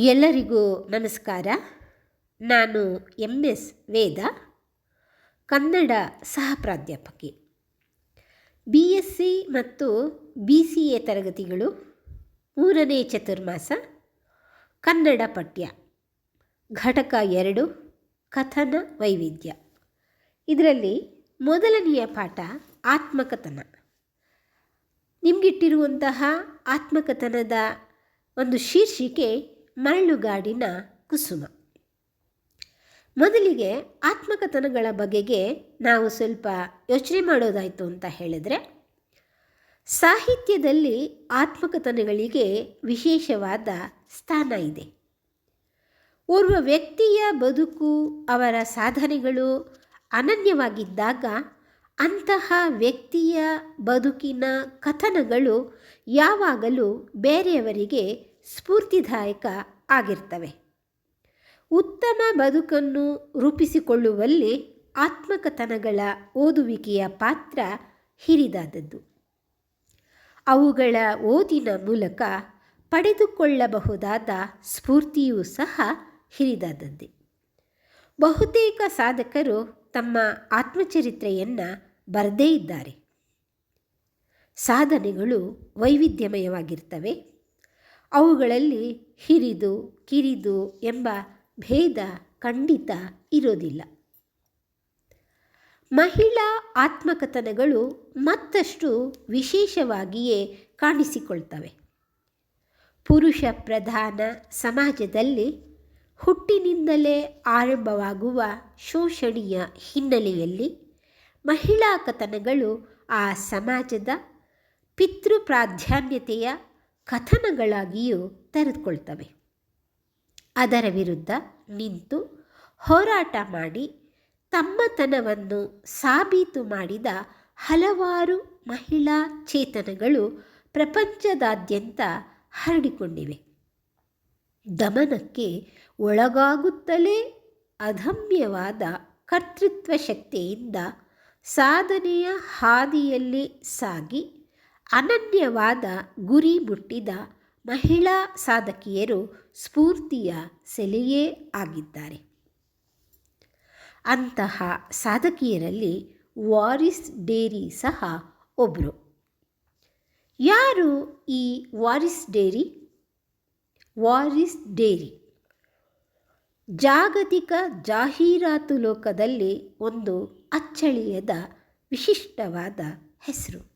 ಎಲ್ಲರಿಗೂ ನಮಸ್ಕಾರ. ನಾನು ಎಂ ಎಸ್ ವೇದ, ಕನ್ನಡ ಸಹ ಪ್ರಾಧ್ಯಾಪಕಿ ಬಿ ಎಸ್ ಸಿ ಮತ್ತು ಬಿ ಸಿ ಎ ತರಗತಿಗಳು ಮೂರನೇ ಚತುರ್ಮಾಸ, ಕನ್ನಡ ಪಠ್ಯ, ಘಟಕ ಎರಡು, ಕಥನ ವೈವಿಧ್ಯ. ಇದರಲ್ಲಿ ಮೊದಲನೆಯ ಪಾಠ ಆತ್ಮಕಥನ. ನಿಮಗಿಟ್ಟಿರುವಂತಹ ಆತ್ಮಕಥನದ ಒಂದು ಶೀರ್ಷಿಕೆ ಮರಳುಗಾಡಿನ ಕುಸುಮ. ಮೊದಲಿಗೆ ಆತ್ಮಕಥನಗಳ ಬಗೆಗೆ ನಾವು ಸ್ವಲ್ಪ ಯೋಚನೆ ಮಾಡೋದಾಯಿತು ಅಂತ ಹೇಳಿದ್ರೆ, ಸಾಹಿತ್ಯದಲ್ಲಿ ಆತ್ಮಕಥನಗಳಿಗೆ ವಿಶೇಷವಾದ ಸ್ಥಾನ ಇದೆ. ಓರ್ವ ವ್ಯಕ್ತಿಯ ಬದುಕು, ಅವರ ಸಾಧನೆಗಳು ಅನನ್ಯವಾಗಿದ್ದಾಗ ಅಂತಹ ವ್ಯಕ್ತಿಯ ಬದುಕಿನ ಕಥನಗಳು ಯಾವಾಗಲೂ ಬೇರೆಯವರಿಗೆ ಸ್ಫೂರ್ತಿದಾಯಕ ಆಗಿರ್ತವೆ. ಉತ್ತಮ ಬದುಕನ್ನು ರೂಪಿಸಿಕೊಳ್ಳುವಲ್ಲಿ ಆತ್ಮಕಥನಗಳ ಓದುವಿಕೆಯ ಪಾತ್ರ ಹಿರಿದಾದದ್ದು. ಅವುಗಳ ಓದಿನ ಮೂಲಕ ಪಡೆದುಕೊಳ್ಳಬಹುದಾದ ಸ್ಫೂರ್ತಿಯೂ ಸಹ ಹಿರಿದಾದದ್ದೇ. ಬಹುತೇಕ ಸಾಧಕರು ತಮ್ಮ ಆತ್ಮಚರಿತ್ರೆಯನ್ನು ಬರೆದೇ ಇದ್ದಾರೆ. ಸಾಧನೆಗಳು ವೈವಿಧ್ಯಮಯವಾಗಿರ್ತವೆ. ಅವುಗಳಲ್ಲಿ ಹಿರಿದು, ಕಿರಿದು ಎಂಬ ಭೇದ ಖಂಡಿತ ಇರೋದಿಲ್ಲ. ಮಹಿಳಾ ಆತ್ಮಕಥನಗಳು ಮತ್ತಷ್ಟು ವಿಶೇಷವಾಗಿಯೇ ಕಾಣಿಸಿಕೊಳ್ತವೆ. ಪುರುಷ ಪ್ರಧಾನ ಸಮಾಜದಲ್ಲಿ ಹುಟ್ಟಿನಿಂದಲೇ ಆರಂಭವಾಗುವ ಶೋಷಣೆಯ ಹಿನ್ನೆಲೆಯಲ್ಲಿ ಮಹಿಳಾ ಕಥನಗಳು ಆ ಸಮಾಜದ ಪಿತೃಪ್ರಾಧಾನ್ಯತೆಯ ಕಥನಗಳಾಗಿಯೂ ತೆರೆದುಕೊಳ್ತವೆ. ಅದರ ವಿರುದ್ಧ ನಿಂತು ಹೋರಾಟ ಮಾಡಿ ತಮ್ಮತನವನ್ನು ಸಾಬೀತು ಮಾಡಿದ ಹಲವಾರು ಮಹಿಳಾ ಚೇತನಗಳು ಪ್ರಪಂಚದಾದ್ಯಂತ ಹರಡಿಕೊಂಡಿವೆ. ದಮನಕ್ಕೆ ಒಳಗಾಗುತ್ತಲೇ ಅಧಮ್ಯವಾದ ಕರ್ತೃತ್ವ ಶಕ್ತಿಯಿಂದ ಸಾಧನೆಯ ಹಾದಿಯಲ್ಲಿ ಸಾಗಿ ಅನನ್ಯವಾದ ಗುರಿ ಮುಟ್ಟಿದ ಮಹಿಳಾ ಸಾಧಕಿಯರು ಸ್ಫೂರ್ತಿಯ ಸೆಲೆಯೇ ಆಗಿದ್ದಾರೆ. ಅಂತಹ ಸಾಧಕಿಯರಲ್ಲಿ ವಾರಿಸ್ ಡೇರಿ ಸಹ ಒಬ್ಬರು ಯಾರು ಈ ವಾರಿಸ್ ಡೇರಿ? ವಾರಿಸ್ ಡೇರಿ. ಜಾಗತಿಕ ಜಾಹೀರಾತು ಲೋಕದಲ್ಲಿ ಒಂದು ಅಚ್ಚಳಿಯದ ವಿಶಿಷ್ಟವಾದ ಹೆಸರು.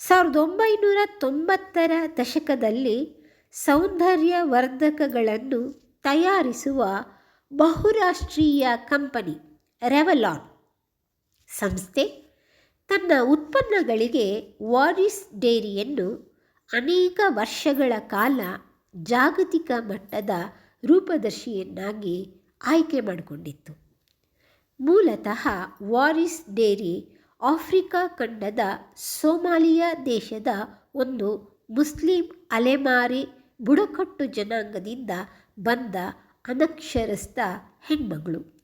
ಸಾವಿರದ ಒಂಬೈನೂರ ತೊಂಬತ್ತರ ದಶಕದಲ್ಲಿ ಸೌಂದರ್ಯವರ್ಧಕಗಳನ್ನು ತಯಾರಿಸುವ ಬಹುರಾಷ್ಟ್ರೀಯ ಕಂಪನಿ ರೆವಲಾನ್. ಸಂಸ್ಥೆ ತನ್ನ ಉತ್ಪನ್ನಗಳಿಗೆ ವಾರಿಸ್ ಡೇರಿಯನ್ನು ಅನೇಕ ವರ್ಷಗಳ ಕಾಲ ಜಾಗತಿಕ ಮಟ್ಟದ ರೂಪದರ್ಶಿಯನ್ನಾಗಿ ಆಯ್ಕೆ ಮಾಡಿಕೊಂಡಿತ್ತು. ಮೂಲತಃ ವಾರಿಸ್ ಡೇರಿ ಆಫ್ರಿಕಾ ಖಂಡದ ಸೋಮಾಲಿಯಾ ದೇಶದ ಒಂದು ಮುಸ್ಲಿಂ ಅಲೆಮಾರಿ ಬುಡಕಟ್ಟು ಜನಾಂಗದಿಂದ ಬಂದ ಅನಕ್ಷರಸ್ಥ ಹೆಣ್ಮಗಳು.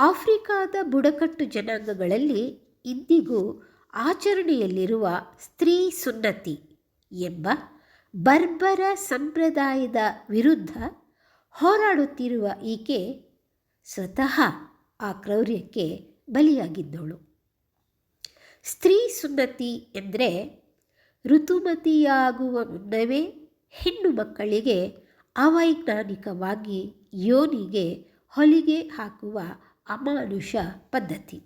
ಆಫ್ರಿಕಾದ ಬುಡಕಟ್ಟು ಜನಾಂಗಗಳಲ್ಲಿ ಇಂದಿಗೂ ಆಚರಣೆಯಲ್ಲಿರುವ ಸ್ತ್ರೀ ಸುನ್ನತಿ ಎಂಬ ಬರ್ಬರ ಸಂಪ್ರದಾಯದ ವಿರುದ್ಧ ಹೋರಾಡುತ್ತಿರುವ ಈಕೆ ಸ್ವತಃ ಆ ಕ್ರೌರ್ಯಕ್ಕೆ ಬಲಿಯಾಗಿದ್ದವಳು. ಸ್ತ್ರೀ ಸುನ್ನತಿ ಎಂದರೆ ಋತುಮತಿಯಾಗುವ ಮುನ್ನವೇ ಹೆಣ್ಣು ಮಕ್ಕಳಿಗೆ ಅವೈಜ್ಞಾನಿಕವಾಗಿ ಯೋನಿಗೆ ಹೊಲಿಗೆ ಹಾಕುವ ಅಮಾನುಷ ಪದ್ಧತಿ.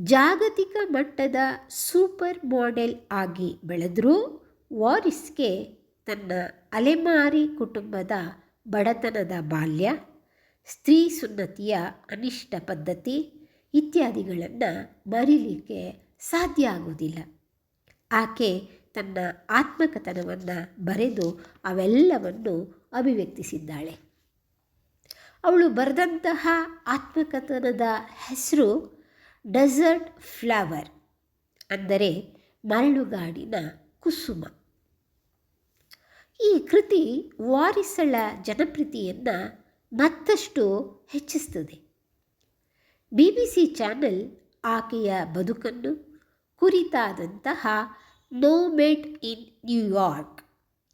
ಜಾಗತಿಕ ಮಟ್ಟದ ಸೂಪರ್ ಮಾಡೆಲ್ ಆಗಿ ಬೆಳೆದರೂ ವಾರಿಸ್ಗೆ ತನ್ನ ಅಲೆಮಾರಿ ಕುಟುಂಬದ ಬಡತನದ ಬಾಲ್ಯ ಸ್ತ್ರೀ ಸುನ್ನತಿಯ ಅನಿಷ್ಟ ಪದ್ಧತಿ ಇತ್ಯಾದಿಗಳನ್ನು ಮರೀಲಿಕ್ಕೆ ಸಾಧ್ಯ ಆಗುವುದಿಲ್ಲ. ಆಕೆ ತನ್ನ ಆತ್ಮಕಥನವನ್ನು ಬರೆದು ಅವೆಲ್ಲವನ್ನು ಅಭಿವ್ಯಕ್ತಿಸಿದ್ದಾಳೆ. ಅವಳು ಬರೆದಂತಹ ಆತ್ಮಕಥನದ ಹೆಸರು ಡೆಸರ್ಟ್ ಫ್ಲವರ್, ಅಂದರೆ ಮರಳುಗಾಡಿನ ಕುಸುಮ. ಈ ಕೃತಿ ವಾರಿಸಳ ಜನಪ್ರಿತಿಯನ್ನು ಮತ್ತಷ್ಟು ಹೆಚ್ಚಿಸ್ತದೆ. ಬಿ ಬಿ ಸಿ ಚಾನೆಲ್ ಆಕೆಯ ಬದುಕನ್ನು ಕುರಿತಾದಂತಹ no mate in New York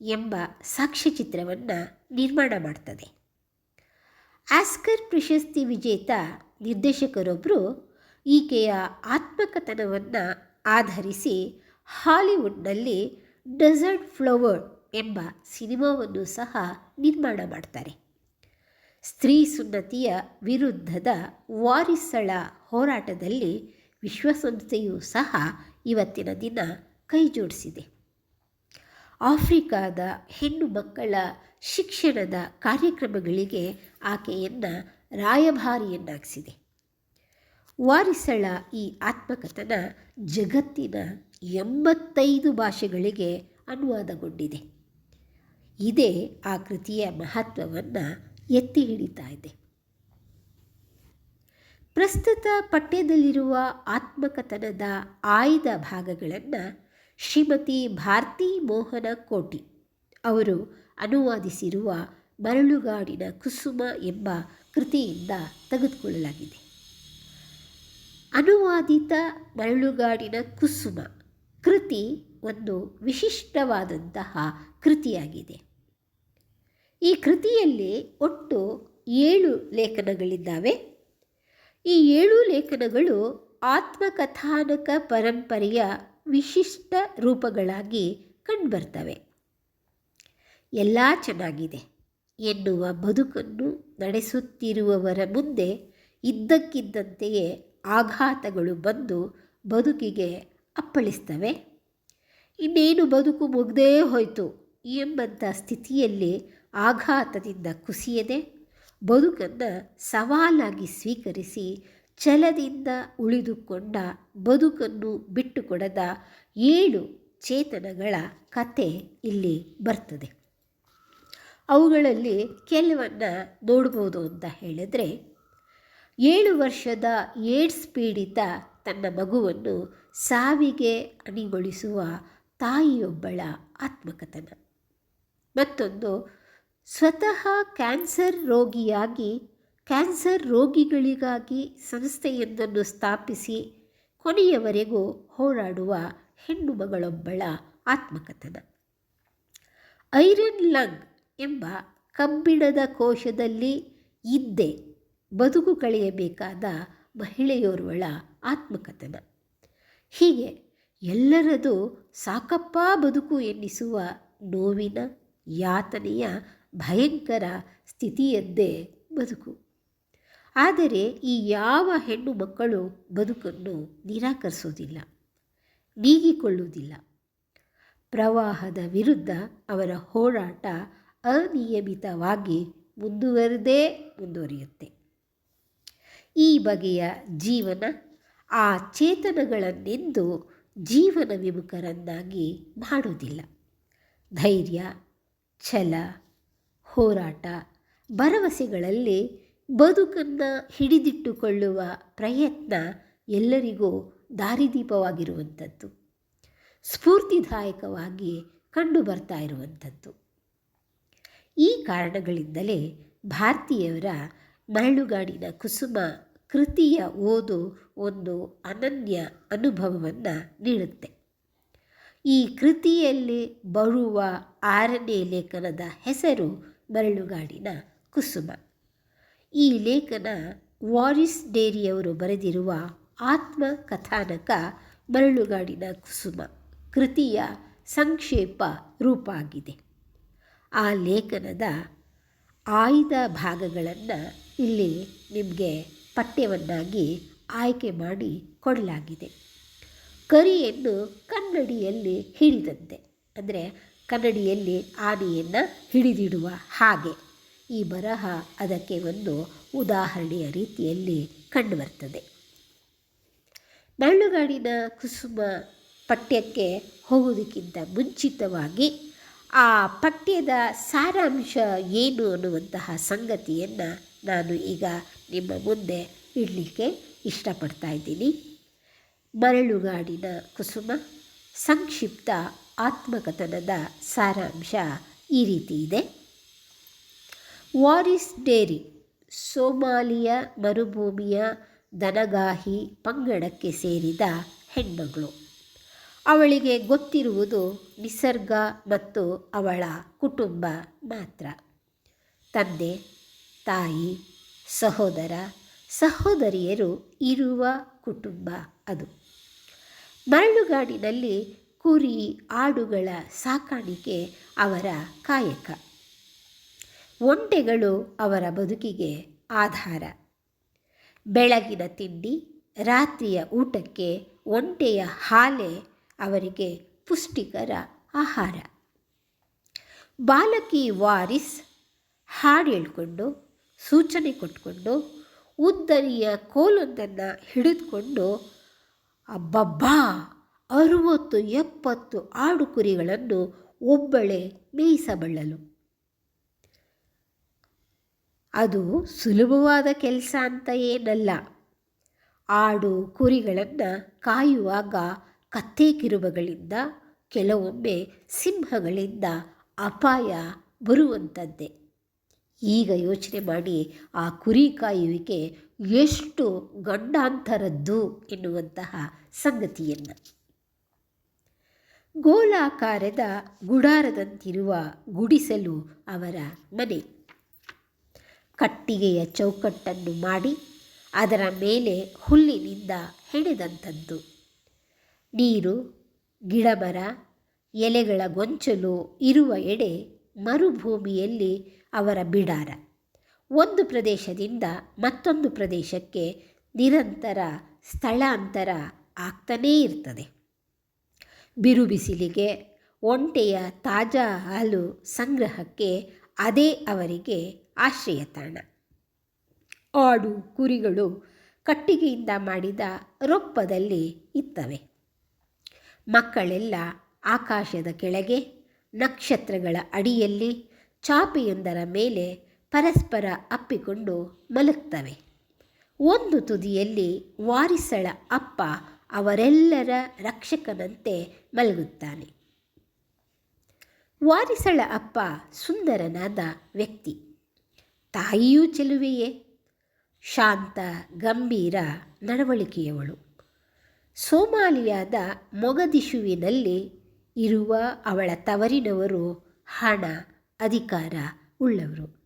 ಎಂಬ ಸಾಕ್ಷ್ಯಚಿತ್ರವನ್ನು ನಿರ್ಮಾಣ ಮಾಡ್ತದೆ. ಆಸ್ಕರ್ ಪ್ರಶಸ್ತಿ ವಿಜೇತ ನಿರ್ದೇಶಕರೊಬ್ಬರು ಈಕೆಯ ಆತ್ಮಕಥನವನ್ನು ಆಧರಿಸಿ ಹಾಲಿವುಡ್ನಲ್ಲಿ ಡೆಸರ್ಟ್ ಫ್ಲವರ್ ಎಂಬ ಸಿನಿಮಾವನ್ನು ಸಹ ನಿರ್ಮಾಣ ಮಾಡ್ತಾರೆ. ಸ್ತ್ರೀ ಸುನ್ನತಿಯ ವಿರುದ್ಧದ ವಾರಿಸಳ ಹೋರಾಟದಲ್ಲಿ ವಿಶ್ವಸಂಸ್ಥೆಯೂ ಸಹ ಇವತ್ತಿನ ದಿನ ಕೈಜೋಡಿಸಿದೆ. ಆಫ್ರಿಕಾದ ಹೆಣ್ಣು ಮಕ್ಕಳ ಶಿಕ್ಷಣದ ಕಾರ್ಯಕ್ರಮಗಳಿಗೆ ಆಕೆಯನ್ನು ರಾಯಭಾರಿಯನ್ನಾಗಿಸಿದೆ. ವಾರಿಸಳ ಈ ಆತ್ಮಕಥನ ಜಗತ್ತಿನ ಎಂಬತ್ತೈದು ಭಾಷೆಗಳಿಗೆ ಅನುವಾದಗೊಂಡಿದೆ. ಇದೇ ಆ ಕೃತಿಯ ಮಹತ್ವವನ್ನು ಎತ್ತಿ ಹಿಡಿತಾ ಇದೆ. ಪ್ರಸ್ತುತ ಪಠ್ಯದಲ್ಲಿರುವ ಆತ್ಮಕಥನದ ಆಯ್ದ ಭಾಗಗಳನ್ನು ಶ್ರೀಮತಿ ಭಾರತಿ ಮೋಹನ ಕೋಟಿ ಅವರು ಅನುವಾದಿಸಿರುವ ಮರಳುಗಾಡಿನ ಕುಸುಮ ಎಂಬ ಕೃತಿಯಿಂದ ತೆಗೆದುಕೊಳ್ಳಲಾಗಿದೆ. ಅನುವಾದಿತ ಮರಳುಗಾಡಿನ ಕುಸುಮ ಕೃತಿ ಒಂದು ವಿಶಿಷ್ಟವಾದಂತಹ ಕೃತಿಯಾಗಿದೆ. ಈ ಕೃತಿಯಲ್ಲಿ ಒಟ್ಟು ಏಳು ಲೇಖನಗಳಿದ್ದಾವೆ. ಈ ಏಳು ಲೇಖನಗಳು ಆತ್ಮಕಥಾನಕ ಪರಂಪರೆಯ ವಿಶಿಷ್ಟ ರೂಪಗಳಾಗಿ ಕಂಡುಬರ್ತವೆ. ಎಲ್ಲ ಚೆನ್ನಾಗಿದೆ. ಎನ್ನುವ ಬದುಕನ್ನು ನಡೆಸುತ್ತಿರುವವರ ಮುಂದೆ ಇದ್ದಕ್ಕಿದ್ದಂತೆಯೇ ಆಘಾತಗಳು ಬಂದು ಬದುಕಿಗೆ ಅಪ್ಪಳಿಸ್ತವೆ. ಇನ್ನೇನು ಬದುಕು ಮುಗ್ದೇ ಹೋಯಿತು ಎಂಬಂಥ ಸ್ಥಿತಿಯಲ್ಲಿ ಆಘಾತದಿಂದ ಕುಸಿಯದೆ ಬದುಕನ್ನು ಸವಾಲಾಗಿ ಸ್ವೀಕರಿಸಿ ಛಲದಿಂದ ಉಳಿದುಕೊಂಡ ಬದುಕನ್ನು ಬಿಟ್ಟುಕೊಡದ ಏಳು ಚೇತನಗಳ ಕತೆ ಇಲ್ಲಿ ಬರ್ತದೆ. ಅವುಗಳಲ್ಲಿ ಕೆಲವನ್ನು ನೋಡ್ಬೋದು ಅಂತ ಹೇಳಿದ್ರೆ, ಏಳು ವರ್ಷದ ಏಡ್ಸ್ ಪೀಡಿತ ತನ್ನ ಮಗುವನ್ನು ಸಾವಿಗೆ ಅಣಿಗೊಳಿಸುವ ತಾಯಿಯೊಬ್ಬಳ ಆತ್ಮಕಥನ. ಮತ್ತೊಂದು ಸ್ವತಃ ಕ್ಯಾನ್ಸರ್ ರೋಗಿಯಾಗಿ, ಕ್ಯಾನ್ಸರ್ ರೋಗಿಗಳಿಗಾಗಿ ಸಂಸ್ಥೆಯೊಂದನ್ನು ಸ್ಥಾಪಿಸಿ ಕೊನೆಯವರೆಗೂ ಹೋರಾಡುವ ಹೆಣ್ಣು ಮಗಳೊಬ್ಬಳ ಆತ್ಮಕಥನ. ಐರನ್ ಲಂಗ್ ಎಂಬ ಕಬ್ಬಿಣದ ಕೋಶದಲ್ಲಿ ಇದ್ದೆ ಬದುಕು ಕಳೆಯಬೇಕಾದ ಮಹಿಳೆಯೋರ್ವಳ ಆತ್ಮಕಥನ. ಹೀಗೆ ಎಲ್ಲರದು ಸಾಕಪ್ಪ ಬದುಕು ಎನ್ನಿಸುವ ನೋವಿನ ಯಾತನೆಯ ಭಯಂಕರ ಸ್ಥಿತಿಯದ್ದೇ ಬದುಕು. ಆದರೆ ಈ ಯಾವ ಹೆಣ್ಣು ಮಕ್ಕಳು ಬದುಕನ್ನು ನಿರಾಕರಿಸೋದಿಲ್ಲ, ನೀಗಿಕೊಳ್ಳುವುದಿಲ್ಲ. ಪ್ರವಾಹದ ವಿರುದ್ಧ ಅವರ ಹೋರಾಟ ಅನಿಯಮಿತವಾಗಿ ಮುಂದುವರೆದೇ ಮುಂದುವರಿಯುತ್ತೆ. ಈ ಬಗೆಯ ಜೀವನ ಆ ಚೇತನಗಳನ್ನೆಂದು ಜೀವನ ವಿಮುಖರನ್ನಾಗಿ ಮಾಡುವುದಿಲ್ಲ. ಧೈರ್ಯ, ಛಲ ಹೋರಾಟ. ಭರವಸೆಗಳಲ್ಲಿ ಬದುಕನ್ನು ಹಿಡಿದಿಟ್ಟುಕೊಳ್ಳುವ ಪ್ರಯತ್ನ ಎಲ್ಲರಿಗೂ ದಾರಿದೀಪವಾಗಿರುವಂಥದ್ದು. ಸ್ಫೂರ್ತಿದಾಯಕವಾಗಿ ಕಂಡು ಬರ್ತಾ ಇರುವಂಥದ್ದು. ಈ ಕಾರಣಗಳಿಂದಲೇ ಭಾರತೀಯವರ ಮರಳುಗಾಡಿನ ಕುಸುಮ ಕೃತಿಯ ಓದು ಒಂದು ಅನನ್ಯ ಅನುಭವವನ್ನು ನೀಡುತ್ತೆ. ಈ ಕೃತಿಯಲ್ಲಿ ಬರುವ ಆರನೇ ಲೇಖನದ ಹೆಸರು ಮರಳುಗಾಡಿನ ಕುಸುಮ. ಈ ಲೇಖನ ವಾರಿಸ್ ಡೇರಿಯವರು ಬರೆದಿರುವ ಆತ್ಮ ಕಥಾನಕ ಮರಳುಗಾಡಿನ ಕುಸುಮ ಕೃತಿಯ ಸಂಕ್ಷೇಪ ರೂಪ ಆಗಿದೆ ಆ ಲೇಖನದ ಆಯ್ದ ಭಾಗಗಳನ್ನು ಇಲ್ಲಿ ನಿಮಗೆ ಪಠ್ಯವನ್ನಾಗಿ ಆಯ್ಕೆ ಮಾಡಿ ಕೊಡಲಾಗಿದೆ. ಕರಿಯನ್ನು ಕನ್ನಡಿಯಲ್ಲಿ ಹಿಡಿದಂತೆ, ಅಂದರೆ ಕನ್ನಡಿಯಲ್ಲಿ ಆನೆಯನ್ನು ಹಿಡಿದಿಡುವ ಹಾಗೆ. ಈ ಬರಹ ಅದಕ್ಕೆ ಒಂದು ಉದಾಹರಣೆಯ ರೀತಿಯಲ್ಲಿ ಕಂಡುಬರ್ತದೆ. ಮರಳುಗಾಡಿನ ಕುಸುಮ ಪಠ್ಯಕ್ಕೆ ಹೋಗೋದಕ್ಕಿಂತ ಮುಂಚಿತವಾಗಿ ಆ ಪಠ್ಯದ ಸಾರಾಂಶ ಏನು ಅನ್ನುವಂತಹ ಸಂಗತಿಯನ್ನು ನಾನು ಈಗ ನಿಮ್ಮ ಮುಂದೆ ಇಡಲಿಕ್ಕೆ ಇಷ್ಟಪಡ್ತಾ ಇದ್ದೀನಿ. ಮರಳುಗಾಡಿನ ಕುಸುಮ ಸಂಕ್ಷಿಪ್ತ ಆತ್ಮಕಥನದ ಸಾರಾಂಶ ಈ ರೀತಿ ಇದೆ. ವಾರಿಸ್ ಡೇರಿ, ಸೋಮಾಲಿಯ ಮರುಭೂಮಿಯ ದನಗಾಹಿ ಪಂಗಡಕ್ಕೆ ಸೇರಿದ ಹೆಣ್ಮಗಳು. ಅವಳಿಗೆ ಗೊತ್ತಿರುವುದು ನಿಸರ್ಗ ಮತ್ತು ಅವಳ ಕುಟುಂಬ ಮಾತ್ರ. ತಂದೆ, ತಾಯಿ, ಸಹೋದರ, ಸಹೋದರಿಯರು ಇರುವ ಕುಟುಂಬ ಅದು. ಮರಳುಗಾಡಿನಲ್ಲಿ ಕುರಿ ಆಡುಗಳ ಸಾಕಾಣಿಕೆ ಅವರ ಕಾಯಕ. ಒಂಟೆಗಳು ಅವರ ಬದುಕಿಗೆ ಆಧಾರ. ಬೆಳಗಿನ ತಿಂಡಿ, ರಾತ್ರಿಯ ಊಟಕ್ಕೆ ಒಂಟೆಯ ಹಾಲೆ ಅವರಿಗೆ ಪುಷ್ಟಿಕರ ಆಹಾರ. ಬಾಲಕಿ ವಾರಿಸ್ ಹಾಡು ಹೇಳ್ಕೊಂಡು, ಸೂಚನೆ ಕೊಟ್ಕೊಂಡು ಉದ್ದನೆಯ ಕೋಲೊಂದನ್ನು ಹಿಡಿದುಕೊಂಡು, ಅಬ್ಬಬ್ಬಾ! ಅರುವತ್ತು ಎಪ್ಪತ್ತು ಆಡು ಕುರಿಗಳನ್ನು ಒಬ್ಬಳೇ ಮೇಯಿಸಬಲ್ಲಲು ಅದು ಸುಲಭವಾದ ಕೆಲಸ ಅಂತ ಏನಲ್ಲ. ಆಡು ಕುರಿಗಳನ್ನು ಕಾಯುವಾಗ ಕತ್ತೆ ಕಿರುಬಗಳಿಂದ, ಕೆಲವೊಮ್ಮೆ ಸಿಂಹಗಳಿಂದ ಅಪಾಯ ಬರುವಂಥದ್ದೇ ಈಗ ಯೋಚನೆ ಮಾಡಿ ಆ ಕುರಿ ಕಾಯುವಿಕೆ ಎಷ್ಟು ಗಂಡಾಂತರದ್ದು ಎನ್ನುವಂತಹ ಸಂಗತಿಯನ್ನು. ಗೋಲಾಕಾರದ ಗುಡಾರದಂತಿರುವ ಗುಡಿಸಲು ಅವರ ಮನೆ. ಕಟ್ಟಿಗೆಯ ಚೌಕಟ್ಟನ್ನು ಮಾಡಿ ಅದರ ಮೇಲೆ ಹುಲ್ಲಿನಿಂದ ಹೆಣೆದಂಥದ್ದು. ನೀರು, ಗಿಡಮರ, ಎಲೆಗಳ ಗೊಂಚಲು ಇರುವ ಎಡೆ ಮರುಭೂಮಿಯಲ್ಲಿ ಅವರ ಬಿಡಾರ. ಒಂದು ಪ್ರದೇಶದಿಂದ ಮತ್ತೊಂದು ಪ್ರದೇಶಕ್ಕೆ ನಿರಂತರ ಸ್ಥಳಾಂತರ ಆಗ್ತಾನೇ ಇರ್ತದೆ. ಬಿರು ಬಿಸಿಲಿಗೆ ಒಂಟೆಯ ತಾಜಾ ಹಾಲು ಸಂಗ್ರಹಕ್ಕೆ ಅದೇ ಅವರಿಗೆ ಆಶ್ರಯ ತಾಣ ಆಡು ಕುರಿಗಳು ಕಟ್ಟಿಗೆಯಿಂದ ಮಾಡಿದ ರೊಪ್ಪದಲ್ಲಿ ಇತ್ತವೆ. ಮಕ್ಕಳೆಲ್ಲ ಆಕಾಶದ ಕೆಳಗೆ, ನಕ್ಷತ್ರಗಳ ಅಡಿಯಲ್ಲಿ, ಚಾಪೆಯೊಂದರ ಮೇಲೆ ಪರಸ್ಪರ ಅಪ್ಪಿಕೊಂಡು ಮಲಗ್ತವೆ. ಒಂದು ತುದಿಯಲ್ಲಿ ವಾರಿಸಳ ಅಪ್ಪ ಅವರೆಲ್ಲರ ರಕ್ಷಕನಂತೆ ಮಲಗುತ್ತಾನೆ. ವಾರಿಸಳ ಅಪ್ಪ ಸುಂದರನಾದ ವ್ಯಕ್ತಿ. ತಾಯಿಯೂ ಚೆಲುವೆಯೇ? ಶಾಂತ, ಗಂಭೀರ ನಡವಳಿಕೆಯವಳು. ಸೋಮಾಲಿಯಾದ ಮೊಗದಿಶುವಿನಲ್ಲಿ ಇರುವ ಅವಳ ತವರಿನವರು ಹಣ, ಅಧಿಕಾರ ಉಳ್ಳವರು.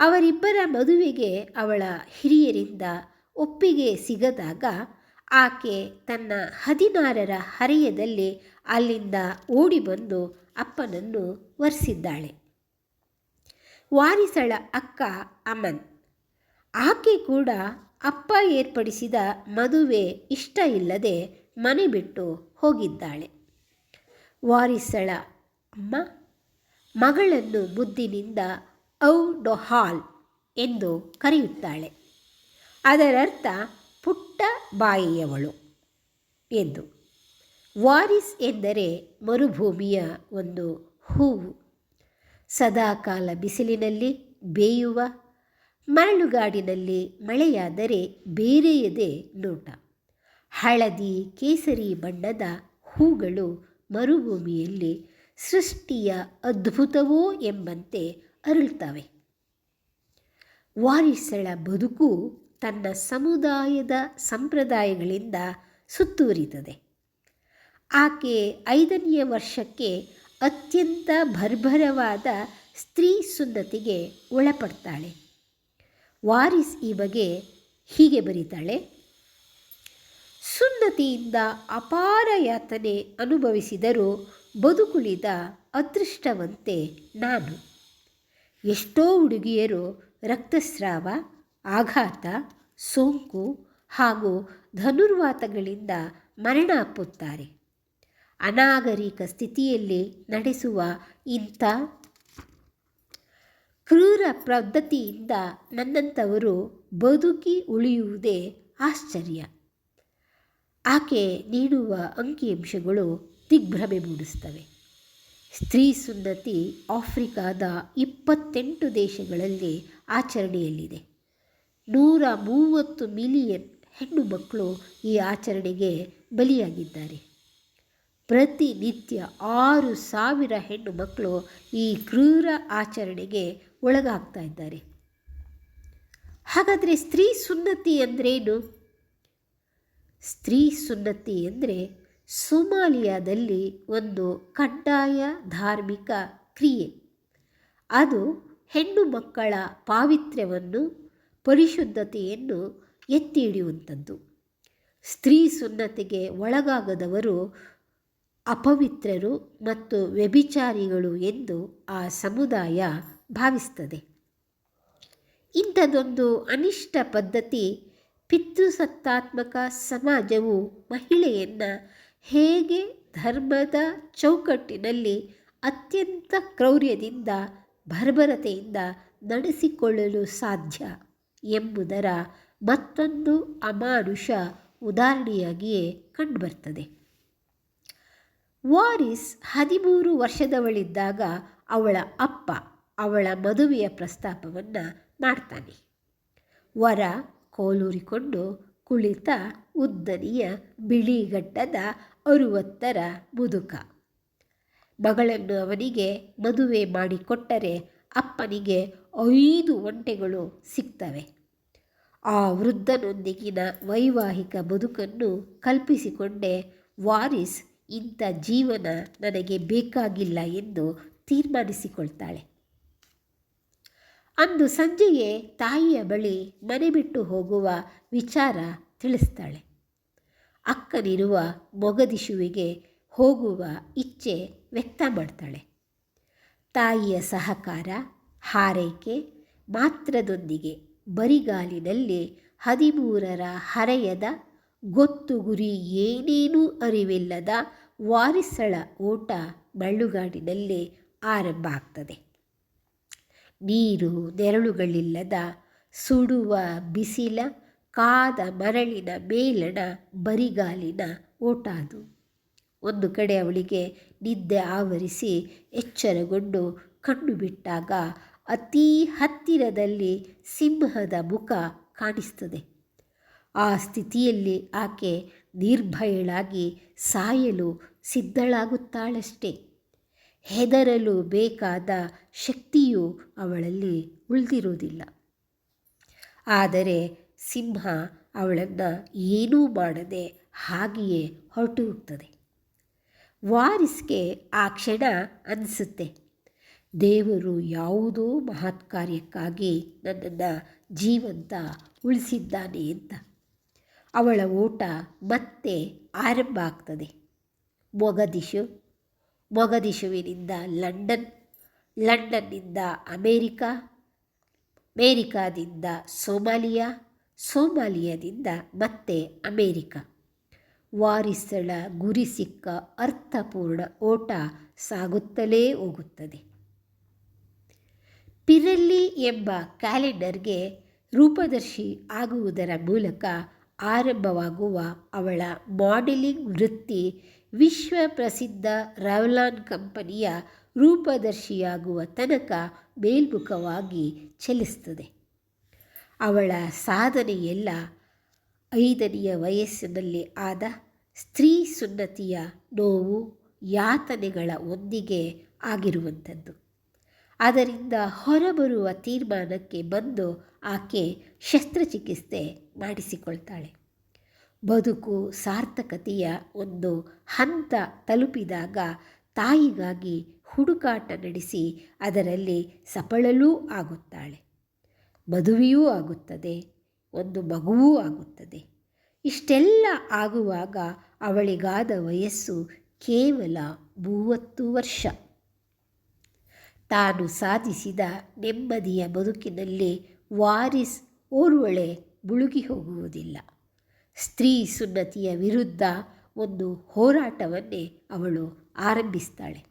ಅವರಿಬ್ಬರ ಮದುವೆಗೆ ಅವಳ ಹಿರಿಯರಿಂದ ಒಪ್ಪಿಗೆ ಸಿಗದಾಗ ಆಕೆ ತನ್ನ ಹದಿನಾರರ ಹರೆಯದಲ್ಲಿ ಅಲ್ಲಿಂದ ಓಡಿಬಂದು ಅಪ್ಪನನ್ನು ವರಿಸಿದ್ದಾಳೆ ವಾರಿಸಳ ಅಕ್ಕ ಅಮನ್. ಆಕೆ ಕೂಡ ಅಪ್ಪ ಏರ್ಪಡಿಸಿದ ಮದುವೆ ಇಷ್ಟ ಇಲ್ಲದೆ ಮನೆ ಬಿಟ್ಟು ಹೋಗಿದ್ದಾಳೆ. ವಾರಿಸಳ ಅಮ್ಮ, ಮಗಳನ್ನು ಬುದ್ಧಿನಿಂದ ಔ ಡೊಹಾಲ್ ಎಂದು ಕರೆಯುತ್ತಾಳೆ. ಅದರರ್ಥ ಪುಟ್ಟ ಬಾಯಿಯವಳು ಎಂದು. ವಾರಿಸ್ ಎಂದರೆ ಮರುಭೂಮಿಯ ಒಂದು ಹೂವು. ಸದಾಕಾಲ ಬಿಸಿಲಿನಲ್ಲಿ ಬೇಯುವ, ಮರಳುಗಾಡಿನಲ್ಲಿ ಮಳೆಯಾದರೆ ಬೇರೆಯದೇ ನೋಟ. ಹಳದಿ ಕೇಸರಿ ಬಣ್ಣದ ಹೂಗಳು ಮರುಭೂಮಿಯಲ್ಲಿ ಸೃಷ್ಟಿಯ ಅದ್ಭುತವೋ ಎಂಬಂತೆ ಅರಳುತ್ತವೆ. ವಾರಿಸಳ ಬದುಕು ತನ್ನ ಸಮುದಾಯದ ಸಂಪ್ರದಾಯಗಳಿಂದ ಸುತ್ತುವರಿತದೆ ಆಕೆ ಐದನೆಯ ವರ್ಷಕ್ಕೆ ಅತ್ಯಂತ ಭರ್ಭರವಾದ ಸ್ತ್ರೀ ಸುಂದತಿಗೆ ಒಳಪಡ್ತಾಳೆ. ವಾರಿಸ್ ಈ ಬಗ್ಗೆ ಹೀಗೆ ಬರೀತಾಳೆ ಸುಂದತಿಯಿಂದ ಅಪಾರ ಯಾತನೆ ಅನುಭವಿಸಿದರೂ ಬದುಕುಳಿದ ಅದೃಷ್ಟವಂತೆ ನಾನು. ಎಷ್ಟೋ ಹುಡುಗಿಯರು ರಕ್ತಸ್ರಾವ ಆಘಾತ, ಸೋಂಕು ಹಾಗೂ ಧನುರ್ವಾತಗಳಿಂದ ಮರಣ ಅಪ್ಪುತ್ತಾರೆ ಅನಾಗರಿಕ ಸ್ಥಿತಿಯಲ್ಲಿ ನಡೆಸುವ ಇಂಥ ಕ್ರೂರ ಪದ್ಧತಿಯಿಂದ ನನ್ನಂಥವರು ಬದುಕಿ ಉಳಿಯುವುದೇ ಆಶ್ಚರ್ಯ. ಆಕೆ ನೀಡುವ ಅಂಕಿಅಂಶಗಳು ದಿಗ್ಭ್ರಮೆ ಮೂಡಿಸ್ತವೆ ಸ್ತ್ರೀ ಸುನ್ನತಿ ಆಫ್ರಿಕಾದ ಇಪ್ಪತ್ತೆಂಟು ದೇಶಗಳಲ್ಲಿ ಆಚರಣೆಯಲ್ಲಿದೆ. ನೂರ ಮೂವತ್ತು ಮಿಲಿಯನ್ ಹೆಣ್ಣು ಮಕ್ಕಳು ಈ ಆಚರಣೆಗೆ ಬಲಿಯಾಗಿದ್ದಾರೆ. ಪ್ರತಿನಿತ್ಯ ಆರು ಸಾವಿರ ಹೆಣ್ಣು ಮಕ್ಕಳು ಈ ಕ್ರೂರ ಆಚರಣೆಗೆ ಒಳಗಾಗ್ತಾ ಇದ್ದಾರೆ. ಹಾಗಾದರೆ ಸ್ತ್ರೀ ಸುನ್ನತಿ ಅಂದ್ರೇನು? ಸ್ತ್ರೀ ಸುನ್ನತಿ ಅಂದರೆ ಸೋಮಾಲಿಯಾದಲ್ಲಿ ಒಂದು ಕಡ್ಡಾಯ ಧಾರ್ಮಿಕ ಕ್ರಿಯೆ. ಅದು ಹೆಣ್ಣು ಮಕ್ಕಳ ಪಾವಿತ್ರ್ಯವನ್ನು ಪರಿಶುದ್ಧತೆಯನ್ನು ಎತ್ತಿ ಹಿಡಿಯುವಂಥದ್ದು ಸ್ತ್ರೀ ಸುನ್ನತಿಗೆ ಒಳಗಾಗದವರು ಅಪವಿತ್ರರು ಮತ್ತು ವ್ಯಭಿಚಾರಿಗಳು ಎಂದು ಆ ಸಮುದಾಯ ಭಾವಿಸ್ತದೆ. ಇಂಥದೊಂದು ಅನಿಷ್ಟ ಪದ್ಧತಿ ಪಿತೃಸತ್ತಾತ್ಮಕ ಸಮಾಜವು ಮಹಿಳೆಯನ್ನು ಹೇಗೆ ಧರ್ಮದ ಚೌಕಟ್ಟಿನಲ್ಲಿ ಅತ್ಯಂತ ಕ್ರೌರ್ಯದಿಂದ ಭರ್ಬರತೆಯಿಂದ ನಡೆಸಿಕೊಳ್ಳಲು ಸಾಧ್ಯ? ಎಂಬುದರ ಮತ್ತೊಂದು ಅಮಾನುಷ ಉದಾಹರಣೆಯಾಗಿಯೇ ಕಂಡುಬರ್ತದೆ. ವಾರಿಸ್ ಹದಿಮೂರು ವರ್ಷದವಳಿದ್ದಾಗ ಅವಳ ಅಪ್ಪ ಅವಳ ಮದುವೆಯ ಪ್ರಸ್ತಾಪವನ್ನು ಮಾಡ್ತಾನೆ. ವರ ಕೋಲೂರಿಕೊಂಡು ಕುಳಿತ ಉದ್ದನೆಯ ಬಿಳಿಗಡ್ಡದ ಅರುವತ್ತರ ಮುದುಕ. ಮಗಳನ್ನು ಅವನಿಗೆ ಮದುವೆ ಮಾಡಿಕೊಟ್ಟರೆ ಅಪ್ಪನಿಗೆ ಐದು ಒಂಟೆಗಳು ಸಿಗ್ತವೆ. ಆ ವೃದ್ಧನೊಂದಿಗಿನ ವೈವಾಹಿಕ ಬದುಕನ್ನು ಕಲ್ಪಿಸಿಕೊಂಡೇ ವಾರಿಸ್ ಇಂಥ ಜೀವನ ನನಗೆ ಬೇಕಾಗಿಲ್ಲ ಎಂದು ತೀರ್ಮಾನಿಸಿಕೊಳ್ತಾಳೆ. ಅಂದು ಸಂಜೆಯೇ ತಾಯಿಯ ಬಳಿ ಮನೆ ಬಿಟ್ಟು ಹೋಗುವ ವಿಚಾರ ತಿಳಿಸ್ತಾಳೆ. ಅಕ್ಕನಿರುವ ಮೊಗದಿಶುವಿಗೆ ಹೋಗುವ ಇಚ್ಛೆ ವ್ಯಕ್ತ ಮಾಡ್ತಾಳೆ. ತಾಯಿಯ ಸಹಕಾರ ಹಾರೈಕೆ ಮಾತ್ರದೊಂದಿಗೆ ಬರಿಗಾಲಿನಲ್ಲಿ ಹದಿಮೂರರ ಹರೆಯದ ಗೊತ್ತು ಗುರಿ ಏನೇನೂ ಅರಿವಿಲ್ಲದ ವಾರಿಸಳ ಓಟ ಮಳ್ಳುಗಾಡಿನಲ್ಲಿ ಆರಂಭ ಆಗ್ತದೆ. ನೀರು ನೆರಳುಗಳಿಲ್ಲದ ಸುಡುವ ಬಿಸಿಲ, ಕಾದ ಮರಳಿನ ಮೇಲಣ ಬರಿಗಾಲಿನ ಓಟ ಅದು. ಒಂದು ಕಡೆ ಅವಳಿಗೆ ನಿದ್ದೆ ಆವರಿಸಿ ಎಚ್ಚರಗೊಂಡು ಕಣ್ಣು ಬಿಟ್ಟಾಗ ಅತೀ ಹತ್ತಿರದಲ್ಲಿ ಸಿಂಹದ ಮುಖ ಕಾಣಿಸ್ತದೆ. ಆ ಸ್ಥಿತಿಯಲ್ಲಿ ಆಕೆ ನಿರ್ಭಯಳಾಗಿ ಸಾಯಲು ಸಿದ್ಧಳಾಗುತ್ತಾಳಷ್ಟೇ. ಹೆದರಲು ಬೇಕಾದ ಶಕ್ತಿಯು ಅವಳಲ್ಲಿ ಉಳಿದಿರುವುದಿಲ್ಲ. ಆದರೆ ಸಿಂಹ ಅವಳನ್ನು ಏನೂ ಮಾಡದೆ ಹಾಗೆಯೇ ಹೊರಟು ಹೋಗ್ತದೆ ವಾರಿಸ್ಗೆ ಆ ಕ್ಷಣ ಅನಿಸುತ್ತೆ. ದೇವರು ಯಾವುದೋ ಮಹತ್ ಕಾರ್ಯಕ್ಕಾಗಿ ನನ್ನನ್ನು ಜೀವಂತ ಉಳಿಸಿದ್ದಾನೆ ಅಂತ. ಅವಳ ಓಟ ಮತ್ತೆ ಆರಂಭ ಆಗ್ತದೆ. ಮೊಗದಿಶು, ಮೊಗದಿಶುವಿನಿಂದ ಲಂಡನ್, ಲಂಡನ್ನಿಂದ ಅಮೇರಿಕಾ, ಅಮೇರಿಕಾದಿಂದ ಸೋಮಾಲಿಯಾ, ಸೋಮಾಲಿಯಾದಿಂದ ಮತ್ತೆ ಅಮೇರಿಕಾ. ವಾರಿಸಳ ಗುರಿ ಸಿಕ್ಕ ಅರ್ಥಪೂರ್ಣ ಓಟ ಸಾಗುತ್ತಲೇ ಹೋಗುತ್ತದೆ. ಪಿರಲ್ಲಿ ಎಂಬ ಕ್ಯಾಲೆಂಡರ್ಗೆ ರೂಪದರ್ಶಿ ಆಗುವುದರ ಮೂಲಕ ಆರಂಭವಾಗುವ ಅವಳ ಮಾಡೆಲಿಂಗ್ ವೃತ್ತಿ ವಿಶ್ವ ಪ್ರಸಿದ್ಧ ರವಲಾನ್ ಕಂಪನಿಯ ರೂಪದರ್ಶಿಯಾಗುವ ತನಕ ಮೇಲ್ಮುಖವಾಗಿ ಚಲಿಸ್ತದೆ ಅವಳ ಸಾಧನೆಯೆಲ್ಲ ಐದನೆಯ ವಯಸ್ಸಿನಲ್ಲಿ ಆದ ಸ್ತ್ರೀ ಸುನ್ನತಿಯ ನೋವು, ಯಾತನೆಗಳ ಒಂದಿಗೆ ಆಗಿರುವಂಥದ್ದು. ಅದರಿಂದ ಹೊರಬರುವ ತೀರ್ಮಾನಕ್ಕೆ ಬಂದು ಆಕೆ ಶಸ್ತ್ರಚಿಕಿತ್ಸೆ ಮಾಡಿಸಿಕೊಳ್ತಾಳೆ. ಬದುಕು ಸಾರ್ಥಕತೆಯ ಒಂದು ಹಂತ ತಲುಪಿದಾಗ ತಾಯಿಗಾಗಿ ಹುಡುಕಾಟ ನಡೆಸಿ ಅದರಲ್ಲಿ ಸಫಳಲೂ ಆಗುತ್ತಾಳೆ. ಮದುವೆಯೂ ಆಗುತ್ತದೆ, ಒಂದು ಮಗುವೂ ಆಗುತ್ತದೆ. ಇಷ್ಟೆಲ್ಲ ಆಗುವಾಗ ಅವಳಿಗಾದ ವಯಸ್ಸು ಕೇವಲ ಮೂವತ್ತು ವರ್ಷ. ತಾನು ಸಾಧಿಸಿದ ನೆಮ್ಮದಿಯ ಬದುಕಿನಲ್ಲಿ ವಾರಿಸ್ ಓರ್ವಳೆ ಮುಳುಗಿ ಹೋಗುವುದಿಲ್ಲ. ಸ್ತ್ರೀ ಸುನ್ನತಿಯ ವಿರುದ್ಧ ಒಂದು ಹೋರಾಟವನ್ನೇ ಅವಳು ಆರಂಭಿಸ್ತಾಳೆ.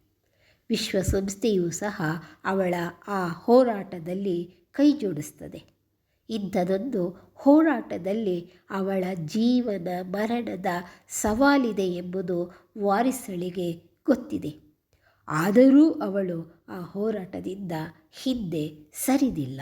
ವಿಶ್ವಸಂಸ್ಥೆಯೂ ಸಹ ಅವಳ ಆ ಹೋರಾಟದಲ್ಲಿ ಕೈಜೋಡಿಸ್ತದೆ. ಇಂಥದೊಂದು ಹೋರಾಟದಲ್ಲಿ ಅವಳ ಜೀವನ ಮರಣದ ಸವಾಲಿದೆ ಎಂಬುದು ವಾರಿಸಳಿಗೆ ಗೊತ್ತಿದೆ. ಆದರೂ ಅವಳು ಆ ಹೋರಾಟದಿಂದ ಹಿಂದೆ ಸರಿದಿಲ್ಲ.